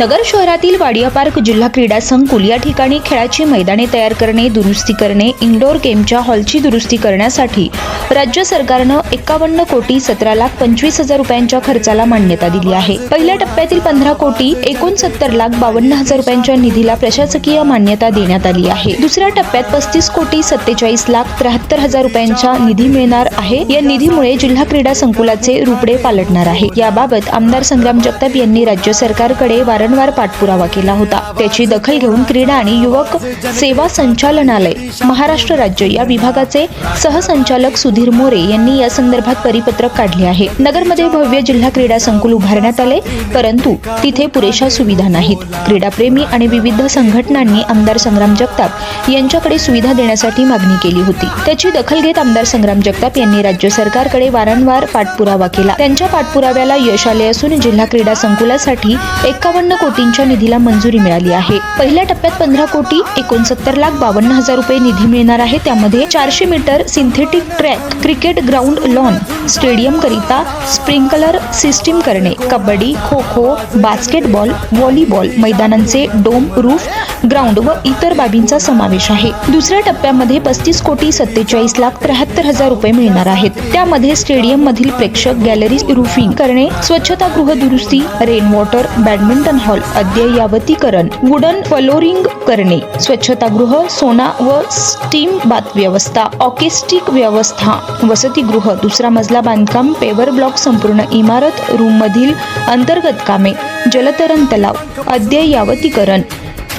नगर शहरातील वाडिया पार्क जिल्हा क्रीडा संकुल या ठिकाणी खेळाची मैदाने तयार करणे दुरुस्ती करणे इंडोर गेमच्या हॉलची दुरुस्ती करण्यासाठी राज्य सरकारनं एकावन्न कोटी सतरा लाख पंचवीस हजार रुपयांच्या खर्चाला मान्यता दिली आहे. पहिल्या टप्प्यातील पंधरा कोटी एकोणसत्तर लाख बावन्न हजार रुपयांच्या निधीला प्रशासकीय मान्यता देण्यात आली आहे. दुसऱ्या टप्प्यात पस्तीस कोटी सत्तेचाळीस लाख त्र्याहत्तर हजार रुपयांचा निधी मिळणार आहे. या निधीमुळे जिल्हा क्रीडा संकुलाचे रुपडे पालटणार आहे. याबाबत आमदार संग्राम जगताप यांनी राज्य सरकारकडे वारंवार पाठपुरावा केला होता. त्याची दखल घेऊन क्रीडा आणि युवक सेवा संचालनालय महाराष्ट्र राज्य या विभागाचे सहसंचालक सुधीर मोरे यांनी या संदर्भात परिपत्रक काढले आहे. नगरमध्ये भव्य जिल्हा क्रीडा संकुल उभारण्यात आले परंतु तिथे पुरेशा सुविधा नाहीत. क्रीडाप्रेमी आणि विविध संघटनांनी आमदार संग्राम जगताप यांच्याकडे सुविधा देण्यासाठी मागणी केली होती. त्याची दखल घेत आमदार संग्राम जगताप यांनी राज्य सरकारकडे वारंवार पाठपुरावा केला. त्यांच्या पाठपुराव्याला यश आले असून जिल्हा क्रीडा संकुलासाठी एकावन्न कोटींच्या निधीला मंजुरी मिळाली आहे. पहिल्या टप्प्यात पंधरा कोटी एकोणसत्तर लाख बावन्न हजार रुपये निधी मिळणार आहे. त्यामध्ये चारशे metre synthetic track cricket ground lawn stadium करिता स्प्रिंकलर सिस्टीम करणे कबड्डी खो खो बास्केटबॉल व्हॉलीबॉल मैदानांचे डोम रूफ ग्राउंड व इतर बाबींचा समावेश आहे. दुसऱ्या टप्प्यामध्ये पस्तीस कोटी सत्तेचाळीस लाख त्र्याहत्तर हजार रुपये मिळणार आहेत. त्यामध्ये स्टेडियम मधील प्रेक्षक गॅलरी रुफिंग करणे स्वच्छतागृह दुरुस्ती रेन वॉटर बॅडमिंटन हॉल. अद्ययावतीकरण. वुडन फ्लोरिंग करणे. स्वच्छतागृह सोना व स्टीम बाथ व्यवस्था ऑकेस्टिक व्यवस्था. वसतिगृह. दुसरा मजला बांधकाम. पेवर ब्लॉक संपूर्ण इमारत. रूम मधील अंतर्गत कामे. जलतरण तलाव. अद्ययावतीकरण.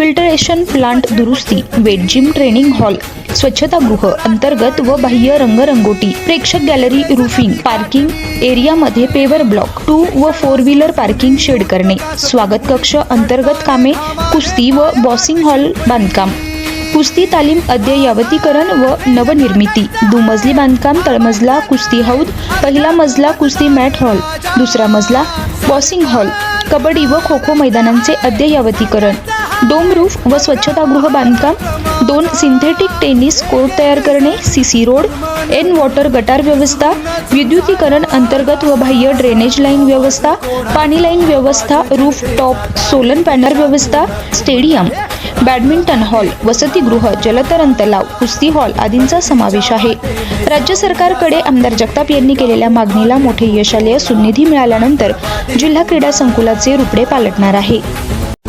फिल्टरेशन प्लांट दुरुस्ती वेट जिम ट्रेनिंग हॉल स्वच्छतागृह अंतर्गत व बाह्य रंगरंगोटी प्रेक्षक गॅलरी रुफिंग पार्किंग एरियामध्ये पेवर ब्लॉक टू व फोर व्हीलर पार्किंग शेड करणे. स्वागत कक्ष अंतर्गत कामे कुस्ती व बॉसिंग हॉल बांधकाम. कुस्ती तालीम अद्ययावतीकरण व नवनिर्मिती. दुमजली बांधकाम तळमजला कुस्ती हौद पहिला मजला कुस्ती मॅट हॉल दुसरा मजला बॉसिंग हॉल कबड्डी व खो खो मैदानांचे अद्ययावतीकरण. डोमरूफ व स्वच्छतागृह बांधकाम दोन सिंथेटिक टेनिस कोर्ट तयार करणे सी सी रोड एन वॉटर गटार व्यवस्था विद्युतीकरण अंतर्गत व बाह्य ड्रेनेज लाईन व्यवस्था पाणी लाईन व्यवस्था रूफ टॉप सोलन पॅनल व्यवस्था स्टेडियम बॅडमिंटन हॉल वसतिगृह जलतरण तलाव कुस्ती हॉल आदींचा समावेश आहे. राज्य सरकारकडे आमदार जगताप यांनी केलेल्या मागणीला मोठे यश आले असून निधी मिळाल्यानंतर जिल्हा क्रीडा संकुलाचे रुपडे पालटणार आहे.